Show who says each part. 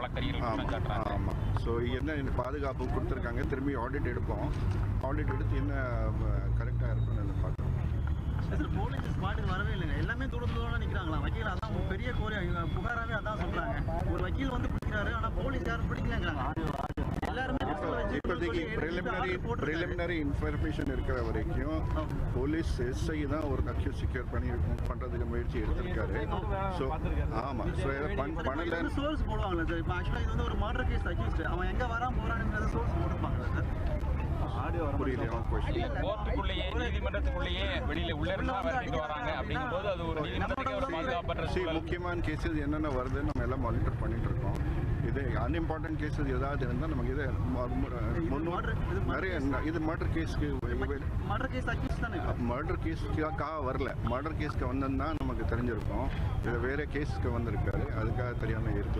Speaker 1: வழக்கறிஞர்கள்
Speaker 2: ஆமாம் ஸோ என்ன பாதுகாப்பு கொடுத்துருக்காங்க. திரும்பி ஆடிட் எடுப்போம். ஆடிட் எடுத்து என்ன கரெக்டாக இருக்குன்னு அதை பார்க்குறோம்.
Speaker 3: சார் போலீஸ் ஸ்பாட்டுக்கு வரவே இல்லைங்க. எல்லாமே தூரம் தூரம் நிற்கிறாங்களா வக்கீல் அதான் ஒரு பெரிய கோரி புகாராவே அதான் சொல்றாங்க ஒரு வக்கீல் வந்து பிடிக்கிறாரு ஆனா போலீஸ் யாரும் வச்சு
Speaker 2: இப்போதைக்கு ப்ரிலிமினரி. ப்ரிலிமினரி இன்ஃபர்மேஷன் இருக்கிற வரைக்கும் போலீஸ் எஸ்ஐ தான் ஒரு அக்யூ செக்யூர் பண்ணி பண்ணுறதுக்கு முயற்சி எடுத்திருக்காரு. ஸோ ஆமாம் ஸோ இதை பண் பண்ணல
Speaker 3: சோர்ஸ் போடுவாங்களா சார் இப்போ ஆக்சுவலாக இது வந்து ஒரு மர்டர் கேஸ் அக்யூஸ்ட் அவன் எங்க வரான் போறானுங்கிறத சோர்ஸ் போட்டுப்பாங்களா சார்
Speaker 2: முக்கியமான கேசஸ் என்னென்ன வருதுன்னு நம்ம எல்லாம் மானிட்டர் பண்ணிட்டு இருக்கோம். இது அன்இம்பார்ட்டன்ட் கேசஸ் ஏதாவது இருந்தால் நமக்கு மு- முன்னூறு நிறைய இது மர்டர் கேஸ்க்கு
Speaker 3: மர்டர் கேஸ்?
Speaker 2: மர்டர் கேஸ்க்காக வரல. மர்டர் கேஸ்க்கு வந்ததுன்னா நமக்கு தெரிஞ்சிருக்கும். இது வேற கேஸ்க்கு வந்திருக்காரு. அதுக்காக தெரியாமல் இருக்கலாம்.